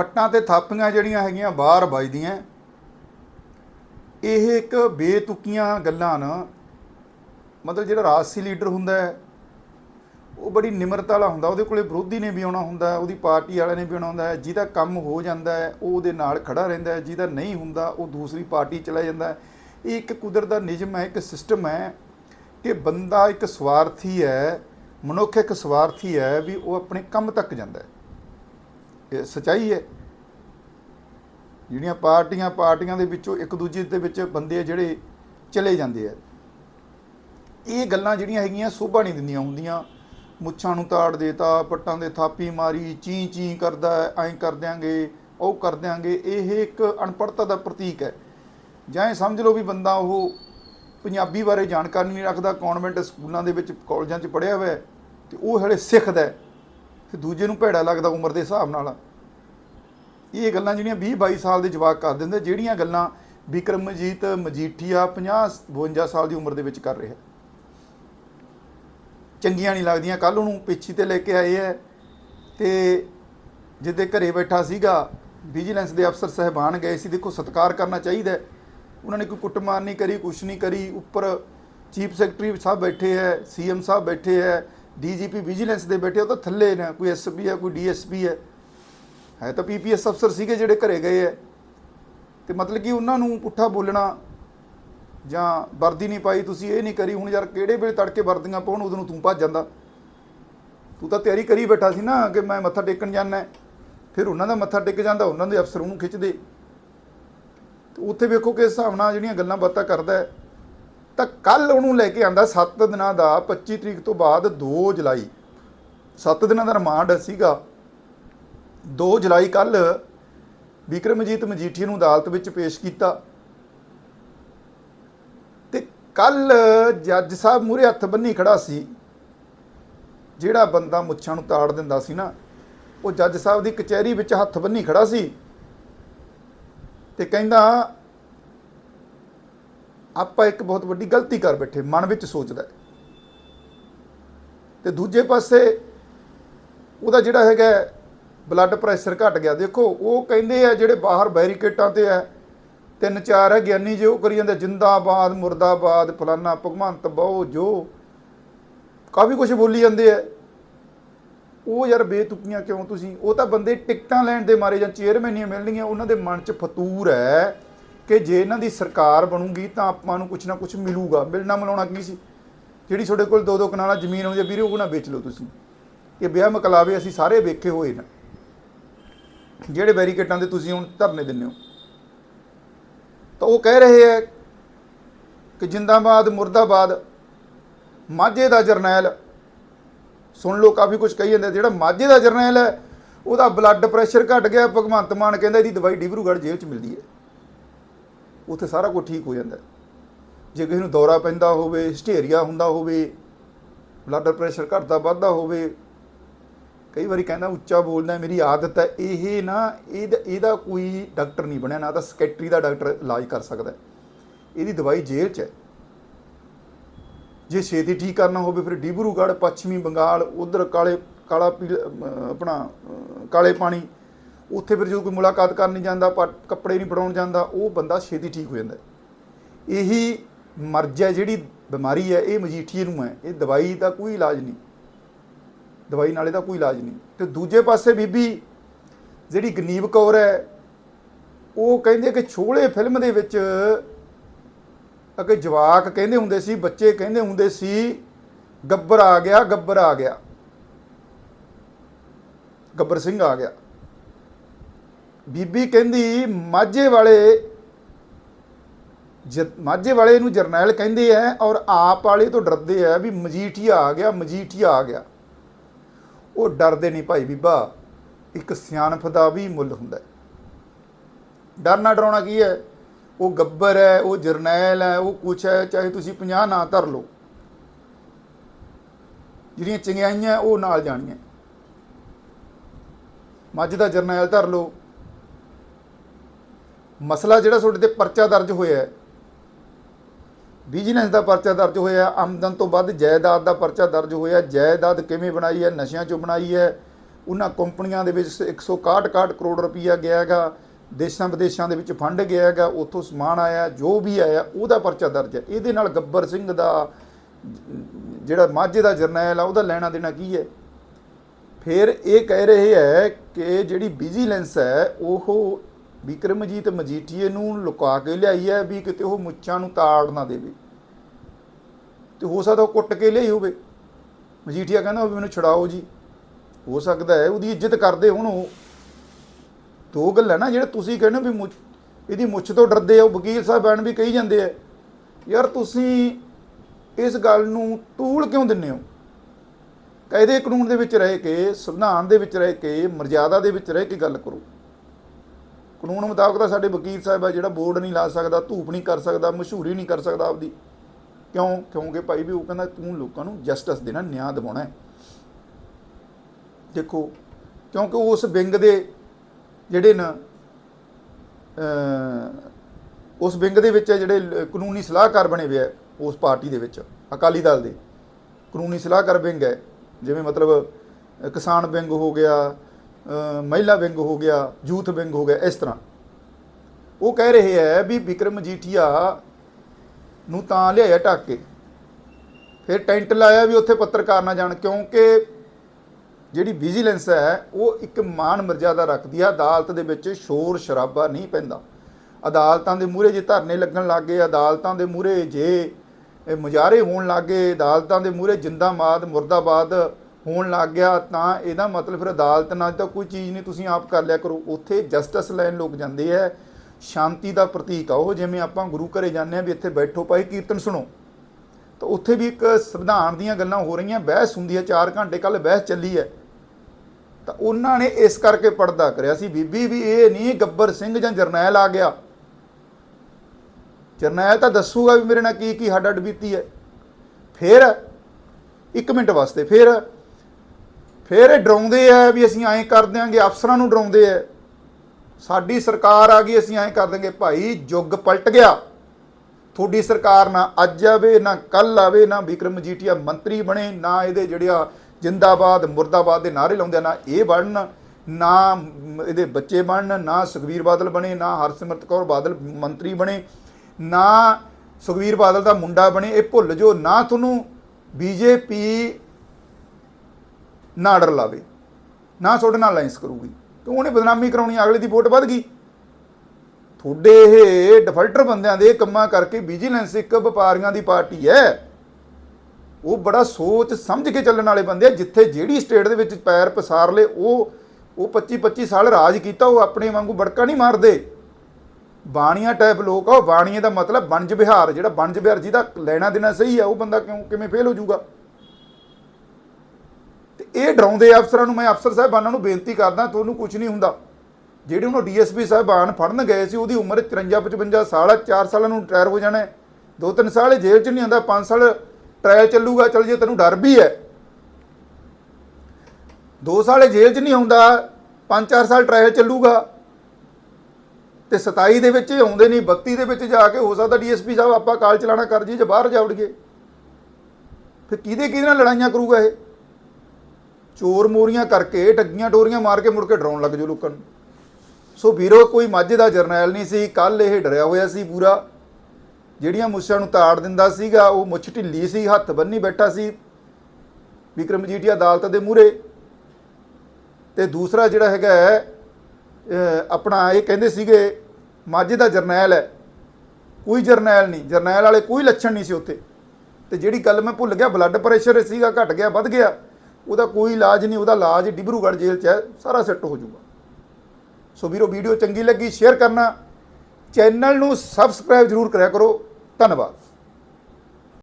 ਪੱਟਾਂ ਤੇ ਥਾਪੀਆਂ ਜਿਹੜੀਆਂ ਹੈਗੀਆਂ ਬਾਹਰ ਵੱਜਦੀਆਂ। ਇਹ ਇੱਕ ਬੇਤੁਕੀਆਂ ਗੱਲਾਂ ਨਾ। ਮਤਲਬ ਜਿਹੜਾ ਰਾਜਸੀ ਲੀਡਰ ਹੁੰਦਾ ਹੈ, ਉਹ ਬੜੀ ਨਿਮਰਤਾ ਵਾਲਾ ਹੁੰਦਾ। ਉਹਦੇ ਕੋਲੇ ਵਿਰੋਧੀ ਨੇ ਵੀ ਆਉਣਾ ਹੁੰਦਾ, ਉਹਦੀ ਪਾਰਟੀ ਵਾਲਿਆਂ ਨੇ ਵੀ ਆਉਣਾ ਹੁੰਦਾ। ਜਿਹਦਾ ਕੰਮ ਹੋ ਜਾਂਦਾ ਹੈ, ਉਹ ਉਹਦੇ ਨਾਲ ਖੜਾ ਰਹਿੰਦਾ ਹੈ। ਜਿਹਦਾ ਨਹੀਂ ਹੁੰਦਾ, ਉਹ ਦੂਸਰੀ ਪਾਰਟੀ ਚਲਾ ਜਾਂਦਾ ਇਹ ਇੱਕ ਕੁਦਰਤ ਦਾ ਨਿਯਮ ਹੈ, ਇੱਕ ਸਿਸਟਮ ਹੈ ਕਿ ਬੰਦਾ ਇੱਕ ਸਵਾਰਥੀ ਹੈ, ਮਨੁੱਖ ਇੱਕ ਸਵਾਰਥੀ ਹੈ ਵੀ ਉਹ ਆਪਣੇ ਕੰਮ ਤੱਕ ਜਾਂਦਾ ਹੈ। ਸਚਾਈ ਹੈ। ਜਿਹੜੀਆਂ ਪਾਰਟੀਆਂ ਪਾਰਟੀਆਂ ਦੇ ਵਿੱਚੋਂ ਇੱਕ ਦੂਜੇ ਦੇ ਵਿੱਚ ਬੰਦੇ ਜਿਹੜੇ ਚਲੇ ਜਾਂਦੇ ਆ। ਇਹ ਗੱਲਾਂ ਜਿਹੜੀਆਂ ਹੈਗੀਆਂ ਸੋਭਾ ਨਹੀਂ ਦਿੰਦੀਆਂ ਹੁੰਦੀਆਂ। ਮੁੱਛਾਂ ਨੂੰ ਤਾੜ ਦੇਤਾ, ਪੱਟਾਂ ਦੇ ਥਾਪੀ ਮਾਰੀ, ਚੀਂ ਚੀਂ ਕਰਦਾ, ਐਂ ਕਰ ਦਿਆਂਗੇ, ਉਹ ਕਰ ਦਿਆਂਗੇ। ਇਹ ਇੱਕ ਅਨਪੜ੍ਹਤਾ ਦਾ ਪ੍ਰਤੀਕ ਹੈ। ਜਾਂ ਸਮਝ ਲਓ ਵੀ ਬੰਦਾ ਉਹ ਪੰਜਾਬੀ ਬਾਰੇ ਜਾਣਕਾਰੀ ਨਹੀਂ ਰੱਖਦਾ, ਕਨਵੈਂਟ ਸਕੂਲਾਂ ਦੇ ਵਿੱਚ, ਕਾਲਜਾਂ 'ਚ ਪੜ੍ਹਿਆ ਹੋਇਆ ਹੈ ਤੇ ਉਹ ਹਲੇ ਸਿੱਖਦਾ ਤੇ ਦੂਜੇ ਨੂੰ ਭੈੜਾ ਲੱਗਦਾ ਉਮਰ ਦੇ ਹਿਸਾਬ ਨਾਲ। ਇਹ ਗੱਲਾਂ ਜਿਹੜੀਆਂ 20 22 ਸਾਲ ਦੇ ਜਵਾਕ ਕਰ ਦਿੰਦੇ, ਜਿਹੜੀਆਂ ਗੱਲਾਂ ਵਿਕਰਮਜੀਤ ਮਜੀਠੀਆ 50 52 ਸਾਲ ਦੀ ਉਮਰ ਦੇ ਵਿੱਚ ਕਰ ਰਿਹਾ। ਚੰਗੀਆਂ ਨਹੀਂ ਲੱਗਦੀਆਂ ਕੱਲ ਉਹਨੂੰ ਪਿੱਛੇ ਤੇ ਲੈ ਕੇ ਆਏ ਐ। ਤੇ ਜਿੱਦੇ ਘਰੇ ਬੈਠਾ ਸੀਗਾ ਵਿਜੀਲੈਂਸ ਦੇ ਅਫਸਰ ਸਹਿਬਾਨ ਗਏ ਸੀ, ਦੇਖੋ ਸਤਿਕਾਰ ਕਰਨਾ ਚਾਹੀਦਾ ਉਹਨਾਂ ਨੇ ਕੋਈ ਕੁੱਟਮਾਰ ਨਹੀਂ ਕਰੀ, ਕੁਛ ਨਹੀਂ ਕਰੀ, ਉੱਪਰ ਚੀਫ ਸੈਕਟਰੀ ਸਾਹਿਬ ਬੈਠੇ ਐ, ਸੀਐਮ ਸਾਹਿਬ ਬੈਠੇ ਐ ਡੀਜੀਪੀ ਵਿਜੀਲੈਂਸ ਦੇ ਬੈਠੇ ਉਹ ਤਾਂ ਥੱਲੇ ਨੇ, ਕੋਈ ਐਸਪੀ ਹੈ, ਕੋਈ ਡੀਐਸਪੀ ਹੈ। ਹੈ ਤਾਂ ਪੀਪੀਐਸ ਅਫਸਰ ਸੀਗੇ ਜਿਹੜੇ ਘਰੇ ਗਏ ਐ। ਤੇ ਮਤਲਬ ਕਿ ਉਹਨਾਂ ਨੂੰ ਪੁੱਠਾ ਬੋਲਣਾ ਜਾਂ ਵਰਦੀ ਨਹੀਂ ਪਾਈ, ਤੁਸੀਂ ਇਹ ਨਹੀਂ ਕਰੀ, ਹੁਣ ਯਾਰ ਕਿਹੜੇ ਵੇਲੇ ਤੜਕੇ ਵਰਦੀਆਂ ਪਾਉਣ, ਉਦੋਂ ਨੂੰ ਤੂੰ ਭੱਜ ਜਾਂਦਾ। ਤੂੰ ਤਾਂ ਤਿਆਰੀ ਕਰੀ ਬੈਠਾ ਸੀ ਨਾ, ਕਿ ਮੈਂ ਮੱਥਾ ਟੇਕਣ ਜਾਣਾ ਫਿਰ ਉਹਨਾਂ ਦਾ ਮੱਥਾ ਟੇਕ ਜਾਂਦਾ, ਉਹਨਾਂ ਦੇ ਅਫਸਰ ਉਹਨੂੰ ਖਿੱਚਦੇ। ਤੇ ਉੱਥੇ ਵੇਖੋ ਕਿਸ ਹਿਸਾਬ ਨਾਲ ਜਿਹੜੀਆਂ ਗੱਲਾਂ ਬਾਤਾਂ ਕਰਦਾ ਹੈ ਤਾਂ ਕੱਲ ਉਹਨੂੰ ਲੈ ਕੇ ਆਂਦਾ 7 ਦਿਨਾਂ ਦਾ 25 ਤਰੀਕ ਤੋਂ ਬਾਅਦ 2 ਜੁਲਾਈ। 7 ਦਿਨਾਂ ਦਾ ਰਿਮਾਂਡ ਸੀਗਾ। 2 ਜੁਲਾਈ ਕੱਲ ਵਿਕਰਮਜੀਤ ਮਜੀਠੀ ਨੂੰ ਅਦਾਲਤ ਵਿੱਚ ਪੇਸ਼ ਕੀਤਾ। ਤੇ ਕੱਲ ਜੱਜ ਸਾਹਿਬ ਮੂਰੇ ਹੱਥ ਬੰਨੀ ਖੜਾ ਸੀ। ਜਿਹੜਾ ਬੰਦਾ ਮੁੱਛਾਂ ਨੂੰ ਤਾੜ ਦਿੰਦਾ ਸੀ ਨਾ, ਉਹ ਜੱਜ ਸਾਹਿਬ ਦੀ ਕਚਹਿਰੀ ਵਿੱਚ ਹੱਥ ਬੰਨੀ ਖੜਾ ਸੀ। ਤੇ ਕਹਿੰਦਾ ਆਪਾਂ ਇੱਕ ਬਹੁਤ ਵੱਡੀ ਗਲਤੀ ਕਰ ਬੈਠੇ, ਮਨ ਵਿੱਚ ਸੋਚਦਾ ਹੈ। ਤੇ ਦੂਜੇ ਪਾਸੇ ਉਹਦਾ ਜਿਹੜਾ ਹੈਗਾ ਬਲੱਡ ਪ੍ਰੈਸ਼ਰ ਘਟ ਗਿਆ। ਦੇਖੋ, ਉਹ ਕਹਿੰਦੇ ਆ ਜਿਹੜੇ ਬਾਹਰ ਬੈਰੀਕੇਟਾਂ ਤੇ ਆ, ਤਿੰਨ ਚਾਰ ਹੈ ਗਿਆਨੀ ਜੇ ਉਹ ਕਰੀ ਜਾਂਦੇ ਜਿੰਦਾਬਾਦ, ਮੁਰਦਾਬਾਦ, ਫਲਾਨਾ, ਭਗਵੰਤ, ਬਹੁ, ਜੋ। ਕਾਫੀ ਕੁਝ ਬੋਲੀ ਜਾਂਦੇ ਆ। ਉਹ ਯਾਰ ਬੇਤੁਕੀਆਂ ਕਿਉਂ ਤੁਸੀਂ? ਉਹ ਤਾਂ ਬੰਦੇ ਟਿਕਟਾਂ ਲੈਣ ਦੇ ਮਾਰੇ ਜਾਂ ਚੇਅਰਮੈਨੀਆਂ ਮਿਲਣਗੀਆਂ, ਉਹਨਾਂ ਦੇ ਮਨ 'ਚ ਫਤੂਰ ਹੈ। ਕਿ ਜੇ ਇਹਨਾਂ ਦੀ ਸਰਕਾਰ ਬਣੂਗੀ ਤਾਂ ਆਪਾਂ ਨੂੰ ਕੁਝ ਨਾ ਕੁਝ ਮਿਲੂਗਾ। ਮਿਲਣਾ ਮਿਲਾਉਣਾ ਕੀ ਸੀ? ਜਿਹੜੀ ਤੁਹਾਡੇ ਕੋਲ ਦੋ ਦੋ ਕਨਾਲਾਂ ਜ਼ਮੀਨ ਆਉਂਦੀ ਹੈ, ਵੀਰੇ, ਉਹ ਨਾ ਵੇਚ ਲਓ ਤੁਸੀਂ। ਇਹ ਵਿਆਹ ਮਕਲਾਵੇ ਅਸੀਂ ਸਾਰੇ ਵੇਖੇ ਹੋਏ ਨੇ। ਜਿਹੜੇ ਬੈਰੀਕੇਟਾਂ ਦੇ ਤੁਸੀਂ ਹੁਣ ਧਰਨੇ ਦਿੰਦੇ ਹੋ। ਤਾਂ ਉਹ ਕਹਿ ਰਹੇ ਹੈ ਕਿ ਜਿੰਦਾਬਾਦ, ਮੁਰਦਾਬਾਦ, ਮਾਝੇ ਦਾ ਜਰਨੈਲ, ਸੁਣ ਲਓ, ਕਾਫੀ ਕੁਝ ਕਹੀ ਜਾਂਦੇ, ਜਿਹੜਾ ਮਾਝੇ ਦਾ ਜਰਨੈਲ ਹੈ, ਉਹਦਾ ਬਲੱਡ ਪ੍ਰੈਸ਼ਰ ਘਟ ਗਿਆ, ਭਗਵੰਤ ਮਾਨ ਕਹਿੰਦਾ ਇਹਦੀ ਦਵਾਈ ਡਿਬਰੂਗੜ੍ਹ ਜੇਲ੍ਹ 'ਚ ਮਿਲਦੀ ਹੈ। ਉੱਥੇ ਸਾਰਾ ਕੁਝ ਠੀਕ ਹੋ ਜਾਂਦਾ ਜੇ ਕਿਸੇ ਨੂੰ ਦੌਰਾ ਪੈਂਦਾ ਹੋਵੇ, ਹਿਸਟੇਰੀਆ ਹੁੰਦਾ ਹੋਵੇ ਬਲੱਡ ਪ੍ਰੈਸ਼ਰ ਘਟਦਾ ਵੱਧਦਾ ਹੋਵੇ, ਕਈ ਵਾਰੀ ਕਹਿੰਦਾ ਉੱਚਾ ਬੋਲਦਾ, ਮੇਰੀ ਆਦਤ ਹੈ, ਇਹ ਨਾ, ਇਹਦਾ ਇਹਦਾ ਕੋਈ ਡਾਕਟਰ ਨਹੀਂ ਬਣਿਆ, ਨਾ ਤਾਂ ਸਕੈਟਰੀ ਦਾ ਡਾਕਟਰ ਇਲਾਜ ਕਰ ਸਕਦਾ ਇਹਦੀ ਦਵਾਈ ਜੇਲ੍ਹ 'ਚ ਹੈ। ਜੇ ਛੇਤੀ ਠੀਕ ਕਰਨਾ ਹੋਵੇ, ਫਿਰ ਡਿਬਰੂਗੜ੍ਹ, ਪੱਛਮੀ ਬੰਗਾਲ, ਉਧਰ ਕਾਲੇ, ਕਾਲਾ ਪੀਲ ਆਪਣਾ ਕਾਲੇ ਪਾਣੀ ਉੱਥੇ ਫਿਰ ਜਦੋਂ ਕੋਈ ਮੁਲਾਕਾਤ ਕਰਨ ਨਹੀਂ ਜਾਂਦਾ ਪ- ਕੱਪੜੇ ਨਹੀਂ ਫੜਾਉਣ ਜਾਂਦਾ, ਉਹ ਬੰਦਾ ਛੇਤੀ ਠੀਕ ਹੋ ਜਾਂਦਾ ਇਹੀ ਮਰਜ਼ ਹੈ ਜਿਹੜੀ ਬਿਮਾਰੀ ਹੈ, ਇਹ ਮਜੀਠੀਏ ਨੂੰ ਹੈ। ਇਹ ਦਵਾਈ ਦਾ ਕੋਈ ਇਲਾਜ ਨਹੀਂ। ਦਵਾਈ ਨਾਲੇ ਦਾ ਕੋਈ ਇਲਾਜ ਨਹੀਂ। ਤੇ ਦੂਜੇ ਪਾਸੇ ਬੀਬੀ, ਜਿਹੜੀ ਗਨੀਬ ਕੌਰ ਹੈ, ਉਹ ਕਹਿੰਦੇ ਕਿ ਛੋਲੇ ਫਿਲਮ ਦੇ ਵਿੱਚ ਅੱਗੇ ਜਵਾਕ ਕਹਿੰਦੇ ਹੁੰਦੇ ਸੀ, ਬੱਚੇ ਕਹਿੰਦੇ ਹੁੰਦੇ ਸੀ, ਗੱਬਰ ਆ ਗਿਆ, ਗੱਬਰ ਆ ਗਿਆ। ਗੱਬਰ ਸਿੰਘ ਆ ਗਿਆ। ਬੀਬੀ ਕਹਿੰਦੀ, ਮਾਝੇ ਵਾਲੇ ਜ- ਮਾਝੇ ਵਾਲੇ ਨੂੰ ਜਰਨੈਲ ਕਹਿੰਦੇ ਆ ਔਰ ਆਪ ਵਾਲੇ ਤੋਂ ਡਰਦੇ ਆ ਵੀ ਮਜੀਠੀਆ ਆ ਗਿਆ, ਮਜੀਠੀਆ ਆ ਗਿਆ। ਉਹ ਡਰਦੇ ਨਹੀਂ ਭਾਈ ਬੀਬਾ। ਇੱਕ ਸਿਆਣਪ ਦਾ ਵੀ ਮੁੱਲ ਹੁੰਦਾ ਡਰਨਾ ਡਰਾਉਣਾ ਕੀ ਹੈ ਉਹ ਗੱਬਰ ਹੈ ਉਹ ਜਰਨੈਲ ਹੈ ਉਹ ਕੁਛ ਹੈ ਚਾਹੇ ਤੁਸੀਂ 50 ਨਾਂ ਧਰ ਲਓ। ਜਿਹੜੀਆਂ ਚੰਗਿਆਈਆਂ ਉਹ ਨਾਲ ਜਾਣੀਆਂ ਮੱਝ ਦਾ ਜਰਨੈਲ ਧਰ ਲਓ। ਮਸਲਾ ਜਿਹੜਾ ਤੁਹਾਡੇ ਤੇ ਪਰਚਾ ਦਰਜ ਹੋਇਆ ਹੈ ਬਿਜ਼ਨਸ ਦਾ ਪਰਚਾ ਦਰਜ ਹੋਇਆ, ਆਮਦਨ ਤੋਂ ਵੱਧ ਜਾਇਦਾਦ ਦਾ ਪਰਚਾ ਦਰਜ ਹੋਇਆ, ਜਾਇਦਾਦ ਕਿਵੇਂ ਬਣਾਈ ਹੈ, ਨਸ਼ਿਆਂ ਚੋਂ ਬਣਾਈ ਹੈ, ਉਹਨਾਂ ਕੰਪਨੀਆਂ ਦੇ ਵਿੱਚ 161 61 ਕਰੋੜ ਰੁਪਈਆ ਗਿਆ ਹੈਗਾ ਦੇਸ਼ਾਂ ਵਿਦੇਸ਼ਾਂ ਦੇ ਵਿੱਚ ਫੰਡ ਗਿਆ ਹੈਗਾ, ਉੱਥੋਂ ਸਮਾਨ ਆਇਆ, ਜੋ ਵੀ ਆਇਆ, ਉਹਦਾ ਪਰਚਾ ਦਰਜ ਹੈ। ਇਹਦੇ ਨਾਲ ਗੱਬਰ ਸਿੰਘ ਦਾ, ਜਿਹੜਾ ਮਾਝੇ ਦਾ ਜਰਨੈਲ ਆ, ਉਹਦਾ ਲੈਣਾ ਦੇਣਾ ਕੀ ਹੈ? ਫਿਰ ਇਹ ਕਹਿ ਰਹੇ ਹੈ ਕਿ ਜਿਹੜੀ ਵਿਜੀਲੈਂਸ ਹੈ, ਉਹ ਵਿਕਰਮਜੀਤ ਮਜੀਠੀਏ ਨੂੰ ਲੁਕਾ ਕੇ ਲਿਆਈ ਹੈ ਵੀ ਕਿਤੇ ਉਹ ਮੁੱਛਾਂ ਨੂੰ ਤਾੜ ਨਾ ਦੇਵੇ। ਤੇ ਹੋ ਸਕਦਾ ਉਹ ਕੁੱਟ ਕੇ ਲਿਆਈ ਹੋਵੇ। ਮਜੀਠੀਆ ਕਹਿੰਦਾ ਵੀ ਮੈਨੂੰ ਛੁਡਾਓ ਜੀ। ਹੋ ਸਕਦਾ ਹੈ ਉਹਦੀ ਇੱਜ਼ਤ ਕਰਦੇ ਹੁਣ ਉਹ। ਦੋ ਗੱਲਾਂ ਨਾ ਜਿਹੜੇ ਤੁਸੀਂ ਕਹਿੰਦੇ ਹੋ ਵੀ ਮੁੱਛ ਇਹਦੀ ਮੁੱਛ ਤੋਂ ਡਰਦੇ ਆ, ਉਹ ਵਕੀਲ ਸਾਹਿਬਾਨ ਵੀ ਕਹੀ ਜਾਂਦੇ ਆ, ਯਾਰ ਤੁਸੀਂ ਇਸ ਗੱਲ ਨੂੰ ਟੂਲ ਕਿਉਂ ਦਿੰਦੇ ਹੋ? ਕਾਇਦੇ ਕਾਨੂੰਨ ਦੇ ਵਿੱਚ ਰਹਿ ਕੇ, ਸੰਵਿਧਾਨ ਦੇ ਵਿੱਚ ਰਹਿ ਕੇ, ਮਰਜ਼ਾਦਾ ਦੇ ਵਿੱਚ ਰਹਿ ਕੇ ਗੱਲ ਕਰੋ। ਕਾਨੂੰਨ ਮੁਤਾਬਕ ਤਾਂ ਸਾਡੇ ਵਕੀਲ ਸਾਹਿਬ ਆ, ਜਿਹੜਾ ਬੋਰਡ ਨਹੀਂ ਲਾ ਸਕਦਾ, ਧੂਪ ਨਹੀਂ ਕਰ ਸਕਦਾ, ਮਸ਼ਹੂਰੀ ਨਹੀਂ ਕਰ ਸਕਦਾ ਆਪਦੀ। ਕਿਉਂ? ਕਿਉਂਕਿ ਭਾਈ ਵੀ ਉਹ ਕਹਿੰਦਾ, ਤੂੰ ਲੋਕਾਂ ਨੂੰ ਜਸਟਿਸ ਦੇਣਾ, ਨਿਆਂ ਦਿਵਾਉਣਾ ਹੈ। ਦੇਖੋ, ਕਿਉਂਕਿ ਉਸ ਵਿੰਗ ਦੇ ਜਿਹੜੇ ਨਾ ਉਸ ਵਿੰਗ ਦੇ ਵਿੱਚ ਜਿਹੜੇ ਕਾਨੂੰਨੀ ਸਲਾਹਕਾਰ ਬਣੇ ਹੋਏ ਆ, ਉਸ ਪਾਰਟੀ ਦੇ ਵਿੱਚ, ਅਕਾਲੀ ਦਲ ਦੇ। ਕਾਨੂੰਨੀ ਸਲਾਹਕਾਰ ਵਿੰਗ ਹੈ, ਜਿਵੇਂ ਮਤਲਬ ਕਿਸਾਨ ਵਿੰਗ ਹੋ ਗਿਆ ਮਹਿਲਾ ਵਿੰਗ ਹੋ ਗਿਆ, ਯੂਥ ਵਿੰਗ ਹੋ ਗਿਆ, ਇਸ ਤਰ੍ਹਾਂ। ਉਹ ਕਹਿ ਰਹੇ ਹੈ ਵੀ ਵਿਕਰਮ ਮਜੀਠੀਆ ਨੂੰ ਤਾਂ ਲਿਆਇਆ ਢੱਕ ਕੇ। ਫਿਰ ਟੈਂਟ ਲਾਇਆ ਵੀ ਉੱਥੇ ਪੱਤਰਕਾਰ ਨਾ ਜਾਣ, ਕਿਉਂਕਿ ਜਿਹੜੀ ਵਿਜੀਲੈਂਸ ਹੈ, ਉਹ ਇੱਕ ਮਾਨ ਮਰਜ਼ਾਦਾ ਰੱਖਦੀ ਹੈ ਅਦਾਲਤ ਦੇ ਵਿੱਚ ਸ਼ੋਰ ਸ਼ਰਾਬਾ ਨਹੀਂ ਪੈਂਦਾ। ਅਦਾਲਤਾਂ ਦੇ ਮੂਹਰੇ ਜੇ ਧਰਨੇ ਲੱਗਣ ਲੱਗੇ ਅਦਾਲਤਾਂ ਦੇ ਮੂਹਰੇ ਜੇ ਇਹ ਮੁਜ਼ਾਹਰੇ ਹੋਣ ਲੱਗੇ ਅਦਾਲਤਾਂ ਦੇ ਮੂਹਰੇ ਜਿੰਦਾਬਾਦ, ਮੁਰਦਾਬਾਦ ਹੋਣ ਲੱਗ ਗਿਆ ਤਾਂ ਇਹਦਾ ਮਤਲਬ ਫਿਰ ਅਦਾਲਤ ਨਾਲ ਤਾਂ ਕੋਈ ਚੀਜ਼ ਨਹੀਂ, ਤੁਸੀਂ ਆਪ ਕਰ ਲਿਆ ਕਰੋ। ਉੱਥੇ ਜਸਟਿਸ ਲੈਣ ਲੋਕ ਜਾਂਦੇ ਆ ਸ਼ਾਂਤੀ ਦਾ ਪ੍ਰਤੀਕ ਆ ਉਹ, ਜਿਵੇਂ ਆਪਾਂ ਗੁਰੂ ਘਰੇ ਜਾਂਦੇ ਆ ਵੀ ਇੱਥੇ ਬੈਠੋ, ਭਾਈ ਕੀਰਤਨ ਸੁਣੋ। ਤਾਂ ਉੱਥੇ ਵੀ ਇੱਕ ਸੰਵਿਧਾਨ ਦੀਆਂ ਗੱਲਾਂ ਹੋ ਰਹੀਆਂ, ਬਹਿਸ ਹੁੰਦੀ ਹੈ 4 ਘੰਟੇ ਕੱਲ ਬਹਿਸ ਚੱਲੀ ਹੈ ਤਾਂ ਉਹਨਾਂ ਨੇ ਇਸ ਕਰਕੇ ਪਰਦਾ ਕਰਿਆ ਸੀ, ਬੀਬੀ ਵੀ ਇਹ ਨਹੀਂ ਗੱਬਰ ਸਿੰਘ ਜਾਂ ਜਰਨੈਲ ਆ ਗਿਆ। ਜਰਨੈਲ ਤਾਂ ਦੱਸੂਗਾ ਵੀ ਮੇਰੇ ਨਾਲ ਕੀ ਕੀ ਹੱਡ ਹੱਡ ਬੀਤੀ ਹੈ ਫਿਰ ਇੱਕ ਮਿੰਟ ਵਾਸਤੇ, ਫਿਰ ਫਿਰ ਇਹ ਡਰਾਉਂਦੇ ਆ ਵੀ ਅਸੀਂ ਐਂ ਕਰ ਦਿਆਂਗੇ ਅਫਸਰਾਂ ਨੂੰ ਡਰਾਉਂਦੇ ਆ। ਸਾਡੀ ਸਰਕਾਰ ਆ ਗਈ ਅਸੀਂ ਐਂ ਕਰ ਦਿਆਂਗੇ। ਭਾਈ ਯੁੱਗ ਪਲਟ ਗਿਆ। ਤੁਹਾਡੀ ਸਰਕਾਰ ਨਾ ਅੱਜ ਆਵੇ ਨਾ ਕੱਲ ਆਵੇ ਨਾ ਵਿਕਰਮ ਮਜੀਠੀਆ ਮੰਤਰੀ ਬਣੇ ਨਾ ਇਹਦੇ ਜਿਹੜਿਆ ਜਿੰਦਾਬਾਦ ਮੁਰਦਾਬਾਦ ਦੇ ਨਾਰੇ ਲਾਉਂਦੇ ਆ, ਨਾ ਇਹ ਬਣਨ ਨਾ ਇਹਦੇ ਬੱਚੇ ਬਣਨ ਨਾ ਸੁਖਵੀਰ ਬਾਦਲ ਬਣੇ ਨਾ ਹਰਸਿਮਰਤ ਕੌਰ ਬਾਦਲ ਮੰਤਰੀ ਬਣੇ ਨਾ ਸੁਖਵੀਰ ਬਾਦਲ ਦਾ ਮੁੰਡਾ ਬਣੇ ਇਹ ਭੁੱਲ ਜੋ ਨਾ ਤੁਹਾਨੂੰ ਬੀਜੇਪੀ ਨਾ ਡਰ ਲਾਵੇ, ਨਾ ਤੁਹਾਡੇ ਨਾਲ ਅਲਾਈਅੰਸ ਕਰੂਗੀ। ਤੇ ਉਹਨੇ ਬਦਨਾਮੀ ਕਰਾਉਣੀ, ਅਗਲੇ ਦੀ ਵੋਟ ਵੱਧ ਗਈ। ਤੁਹਾਡੇ ਇਹ ਡਿਫਾਲਟਰ ਬੰਦਿਆਂ ਦੇ ਕੰਮਾਂ ਕਰਕੇ ਵਿਜੀਲੈਂਸ ਇੱਕ ਵਪਾਰੀਆਂ ਦੀ ਪਾਰਟੀ ਹੈ। ਉਹ ਬੜਾ ਸੋਚ ਸਮਝ ਕੇ ਚੱਲਣ ਵਾਲੇ ਬੰਦੇ ਆ, ਜਿੱਥੇ ਜਿਹੜੀ ਸਟੇਟ ਦੇ ਵਿੱਚ ਪੈਰ ਪਸਾਰ ਲੇ ਉਹ ਉਹ 25 25 ਸਾਲ ਰਾਜ ਕੀਤਾ, ਉਹ ਆਪਣੇ ਵਾਂਗੂ ਬੜਕਾ ਨਹੀਂ ਮਾਰਦੇ। ਬਾਣੀਆਂ ਟਾਈਪ ਲੋਕ ਆ, ਉਹ ਬਾਣੀਆਂ ਦਾ ਮਤਲਬ ਬਣਜ ਵਿਹਾਰ ਜਿਹੜਾ ਬਣਜ ਬਿਹਾਰ ਜਿਹਦਾ ਲੈਣਾ ਦੇਣਾ ਸਹੀ ਹੈ ਉਹ ਬੰਦਾ ਕਿਉਂ, ਕਿਵੇਂ ਫੇਲ ਹੋ ਜਾਊਗਾ? ਇਹ ਡਰਾਉਂਦੇ ਅਫਸਰਾਂ ਨੂੰ, ਮੈਂ ਅਫਸਰ ਸਾਹਿਬਾਨਾਂ ਨੂੰ ਬੇਨਤੀ ਕਰਦਾ, ਤੁਹਾਨੂੰ ਕੁਝ ਨਹੀਂ ਹੁੰਦਾ। ਜਿਹੜੇ ਉਹਨੂੰ ਡੀਐਸਪੀ ਸਾਹਿਬਾਨ ਫੜਨ ਗਏ ਸੀ, ਉਹਦੀ ਉਮਰ 53 55 ਸਾਲ ਹੈ 4 ਸਾਲਾਂ ਨੂੰ ਰਿਟਾਇਰ ਹੋ ਜਾਣਾ ਦੋ ਤਿੰਨ ਸਾਲ ਜੇਲ੍ਹ 'ਚ ਨਹੀਂ ਆਉਂਦਾ 5 ਸਾਲ ਟ੍ਰਾਇਲ ਚੱਲੂਗਾ, ਚੱਲ ਜੇ ਤੈਨੂੰ ਡਰ ਵੀ ਹੈ। ਦੋ ਸਾਲ ਇਹ ਜੇਲ੍ਹ 'ਚ ਨਹੀਂ ਆਉਂਦਾ 5-4 ਸਾਲ ਟ੍ਰਾਇਲ ਚੱਲੂਗਾ। ਤੇ 27 ਦੇ ਵਿੱਚ ਆਉਂਦੇ ਨਹੀਂ 32 ਦੇ ਵਿੱਚ ਜਾ ਕੇ ਹੋ ਸਕਦਾ ਡੀਐਸਪੀ ਸਾਹਿਬ ਆਪਾਂ ਕਾਲ ਚਲਾਣਾ ਕਰ ਜੀ ਜੇ ਬਾਹਰ ਜਾ ਜਾਵੜਗੇ ਫਿਰ ਕਿਹਦੇ ਕਿਹਦੇ ਨਾਲ ਲੜਾਈਆਂ ਕਰੂਗਾ ਇਹ? ਚੋਰ ਮੋਰੀਆਂ ਕਰਕੇ ਠੱਗੀਆਂ ਟੋਰੀਆਂ ਮਾਰ ਕੇ ਮੁੜ ਕੇ ਡਰਾਉਣ ਲੱਗ ਜੋ ਲੋਕਾਂ ਨੂੰ। ਸੋ ਵੀਰੋ, ਕੋਈ ਮਾਝੇ ਦਾ ਜਰਨੈਲ ਨਹੀਂ ਸੀ ਕੱਲ ਇਹ ਡਰਿਆ ਹੋਇਆ ਸੀ ਪੂਰਾ। ਜਿਹੜੀਆਂ ਮੁੱਛਾਂ ਨੂੰ ਤਾੜ ਦਿੰਦਾ ਸੀਗਾ, ਉਹ ਮੁੱਛ ਢਿੱਲੀ ਸੀ, ਹੱਥ ਬੰਨੀ ਬੈਠਾ ਸੀ। ਵਿਕਰਮ ਜੀਠੀ ਅਦਾਲਤ ਦੇ ਮੂਹਰੇ। ਤੇ ਦੂਸਰਾ ਜਿਹੜਾ ਹੈਗਾ ਆਪਣਾ ਇਹ ਕਹਿੰਦੇ ਸੀਗੇ, ਮਾਝੇ ਦਾ ਜਰਨੈਲ ਹੈ। ਕੋਈ ਜਰਨੈਲ ਨਹੀਂ, ਜਰਨੈਲ ਵਾਲੇ ਕੋਈ ਲੱਛਣ ਨਹੀਂ ਸੀ ਉੱਥੇ। ਤੇ ਜਿਹੜੀ ਗੱਲ ਮੈਂ ਭੁੱਲ ਗਿਆ ਬਲੱਡ ਪ੍ਰੈਸ਼ਰ ਸੀਗਾ, ਘਟ ਗਿਆ, ਵੱਧ ਗਿਆ। ਉਹਦਾ ਕੋਈ ਇਲਾਜ ਨਹੀਂ, ਉਹਦਾ ਇਲਾਜ ਡਿਬਰੂਗੜ੍ਹ ਜੇਲ੍ਹ 'ਚ ਹੈ, ਸਾਰਾ ਸੈੱਟ ਹੋ ਜਾਊਗਾ। ਸੋ ਵੀਰੋ ਵੀਡੀਓ ਚੰਗੀ ਲੱਗੀ ਸ਼ੇਅਰ ਕਰਨਾ ਚੈਨਲ ਨੂੰ ਸਬਸਕ੍ਰਾਈਬ ਜ਼ਰੂਰ ਕਰਿਆ ਕਰੋ। ਧੰਨਵਾਦ।